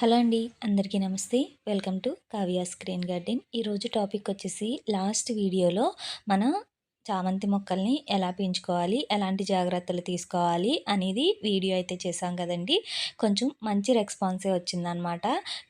Hello అండి అందరికీ నమస్తే. Welcome to Kavya screen garden. ఈరోజు టాపిక్ వచ్చేసి లాస్ట్ వీడియోలో మన చామంతి మొక్కల్ని ఎలా పెంచుకోవాలి? ఎలాంటి జాగ్రత్తలు తీసుకోవాలి? అనేది వీడియో అయితే చేశాం కదండి. కొంచెం మంచి రెస్పాన్సే వచ్చిందనమాట.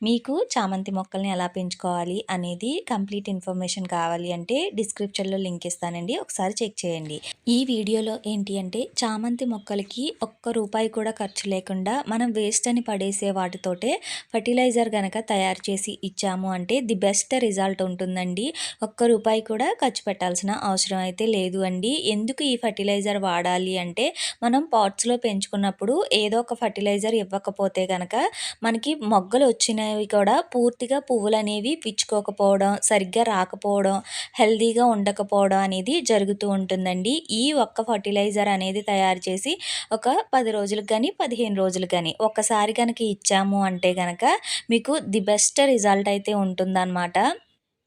మీకు చామంతి మొక్కల్ని ఎలా పెంచుకోవాలి అనేది కంప్లీట్ ఇన్ఫర్మేషన్ కావాలి అంటే డిస్క్రిప్షన్లో లింక్ ఇస్తానండి. ఒకసారి చెక్ చేయండి. ఈ వీడియోలో ఏంటి అంటే చామంతి మొక్కలకి ఒక్క రూపాయి కూడా ఖర్చు లేకుండా మనం వేస్ట్ అని పడేసే వాటితోటే ఫర్టిలైజర్ కనుక తయారు చేసి ఇచ్చాము అంటే ది బెస్ట్ రిజల్ట్ ఉంటుందండి. ఒక్క రూపాయి కూడా ఖర్చు పెట్టాల్సిన అవసరం అయితే లేదు అండి. ఎందుకు ఈ ఫర్టిలైజర్ వాడాలి అంటే మనం పాట్స్లో పెంచుకున్నప్పుడు ఏదో ఒక ఫర్టిలైజర్ ఇవ్వకపోతే కనుక మనకి మొగ్గలు వచ్చినవి కూడా పూర్తిగా పువ్వులు అనేవి పిచ్చుకోకపోవడం సరిగ్గా రాకపోవడం హెల్దీగా ఉండకపోవడం అనేది జరుగుతూ ఉంటుందండి. ఈ ఒక్క ఫర్టిలైజర్ అనేది తయారు చేసి ఒక పది రోజులకు కానీ పదిహేను రోజులు కానీ ఒక్కసారి కనుక ఇచ్చాము అంటే కనుక మీకు ది బెస్ట్ రిజల్ట్ అయితే ఉంటుందన్నమాట.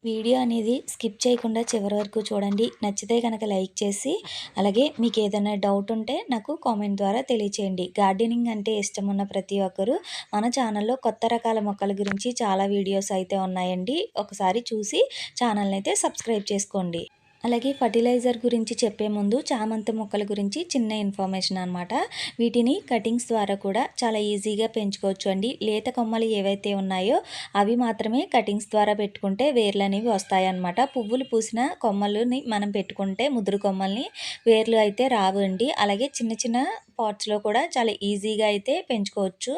వీడియో అనేది స్కిప్ చేయకుండా చివరి వరకు చూడండి. నచ్చితే కనుక లైక్ చేసి అలాగే మీకు ఏదైనా డౌట్ ఉంటే నాకు కామెంట్ ద్వారా తెలియచేయండి. గార్డెనింగ్ అంటే ఇష్టం ఉన్న ప్రతి ఒక్కరూ మన ఛానల్లో కొత్త రకాల మొక్కల గురించి చాలా వీడియోస్ అయితే ఉన్నాయండి. ఒకసారి చూసి ఛానల్ని అయితే సబ్స్క్రైబ్ చేసుకోండి. అలాగే ఫర్టిలైజర్ గురించి చెప్పే ముందు చామంతి మొక్కల గురించి చిన్న ఇన్ఫర్మేషన్ అనమాట వీటిని కటింగ్స్ ద్వారా కూడా చాలా ఈజీగా పెంచుకోవచ్చు అండి. లేత కొమ్మలు ఏవైతే ఉన్నాయో అవి మాత్రమే కటింగ్స్ ద్వారా పెట్టుకుంటే వేర్లు అనేవి వస్తాయన్నమాట పువ్వులు పూసిన కొమ్మలని మనం పెట్టుకుంటే ముదురు కొమ్మల్ని వేర్లు అయితే రావు అలాగే చిన్న చిన్న పాట్స్లో కూడా చాలా ఈజీగా అయితే పెంచుకోవచ్చు.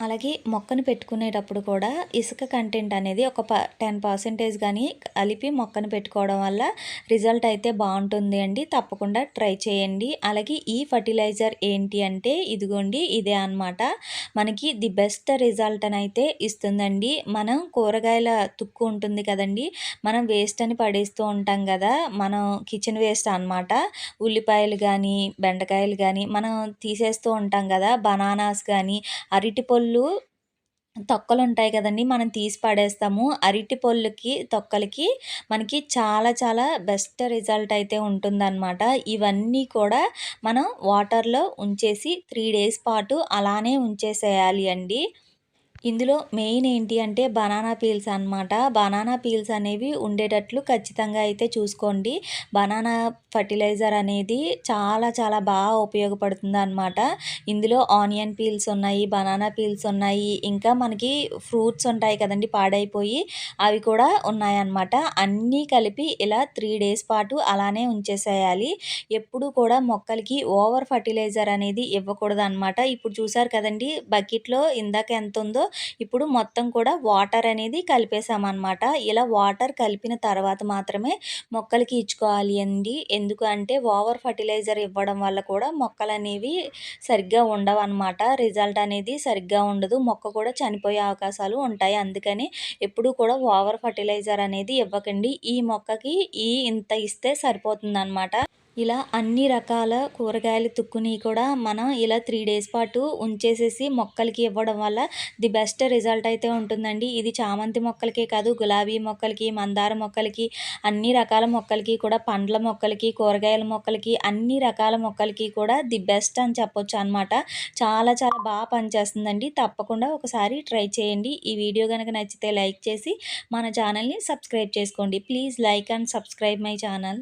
అలాగే మొక్కను పెట్టుకునేటప్పుడు కూడా ఇసుక కంటెంట్ అనేది ఒక ప టెన్ పర్సెంటేజ్ కానీ కలిపి మొక్కను పెట్టుకోవడం వల్ల రిజల్ట్ అయితే బాగుంటుంది అండి. తప్పకుండా ట్రై చేయండి. అలాగే ఈ ఫర్టిలైజర్ ఏంటి అంటే ఇదిగోండి ఇదే అనమాట మనకి ది బెస్ట్ రిజల్ట్ అని అయితే ఇస్తుందండి. మనం కూరగాయల తుక్కు ఉంటుంది కదండి మనం వేస్ట్ అని పడేస్తూ ఉంటాం కదా మనం కిచెన్ వేస్ట్ అనమాట ఉల్లిపాయలు కానీ బెండకాయలు కానీ మనం తీసేస్తూ ఉంటాం కదా బనానాస్ కానీ అరటి పళ్ళు తొక్కలు ఉంటాయి కదండి మనం తీసి పడేస్తాము. అరటి పళ్ళుకి తొక్కలకి మనకి చాలా చాలా బెస్ట్ రిజల్ట్ అయితే ఉంటుందన్నమాట. ఇవన్నీ కూడా మనం వాటర్లో ఉంచేసి త్రీ డేస్ పాటు అలానే ఉంచేసేయాలి అండి. ఇందులో మెయిన్ ఏంటి అంటే బనానా పీల్స్ అనమాట బనానా పీల్స్ అనేవి ఉండేటట్లు ఖచ్చితంగా అయితే చూసుకోండి. బనానా ఫర్టిలైజర్ అనేది చాలా చాలా బాగా ఉపయోగపడుతుంది అనమాట ఇందులో ఆనియన్ పీల్స్ ఉన్నాయి బనానా పీల్స్ ఉన్నాయి ఇంకా మనకి ఫ్రూట్స్ ఉంటాయి కదండి పాడైపోయి అవి కూడా ఉన్నాయన్నమాట అన్నీ కలిపి ఇలా త్రీ డేస్ పాటు అలానే ఉంచేసేయాలి. ఎప్పుడు కూడా మొక్కలకి ఓవర్ ఫర్టిలైజర్ అనేది ఇవ్వకూడదు అనమాట ఇప్పుడు చూసారు కదండి బకెట్లో ఇందాక ఎంత ఉందో ఇప్పుడు మొత్తం కూడా వాటర్ అనేది కలిపేసామన్నమాట ఇలా వాటర్ కలిపిన తర్వాత మాత్రమే మొక్కలకి ఇచ్చుకోవాలి అండి. ఎందుకు అంటే ఓవర్ ఫర్టిలైజర్ ఇవ్వడం వల్ల కూడా మొక్కలు అనేవి సరిగ్గా ఉండవు అనమాట రిజల్ట్ అనేది సరిగ్గా ఉండదు. మొక్క కూడా చనిపోయే అవకాశాలు ఉంటాయి. అందుకని ఎప్పుడు కూడా ఓవర్ ఫర్టిలైజర్ అనేది ఇవ్వకండి. ఈ మొక్కకి ఈ ఇంత ఇస్తే సరిపోతుంది అనమాట ఇలా అన్ని రకాల కూరగాయలు తుక్కుని కూడా మనం ఇలా త్రీ డేస్ పాటు ఉంచేసేసి మొక్కలకి ఇవ్వడం వల్ల ది బెస్ట్ రిజల్ట్ అయితే ఉంటుందండి. ఇది చామంతి మొక్కలకే కాదు గులాబీ మొక్కలకి మందార మొక్కలకి అన్ని రకాల మొక్కలకి కూడా పండ్ల మొక్కలకి కూరగాయల మొక్కలకి అన్ని రకాల మొక్కలకి కూడా ది బెస్ట్ అని చెప్పొచ్చు అనమాట చాలా చాలా బాగా పనిచేస్తుందండి. తప్పకుండా ఒకసారి ట్రై చేయండి. ఈ వీడియో కనుక నచ్చితే లైక్ చేసి మన ఛానల్ని సబ్స్క్రైబ్ చేసుకోండి. Please like and subscribe my channel.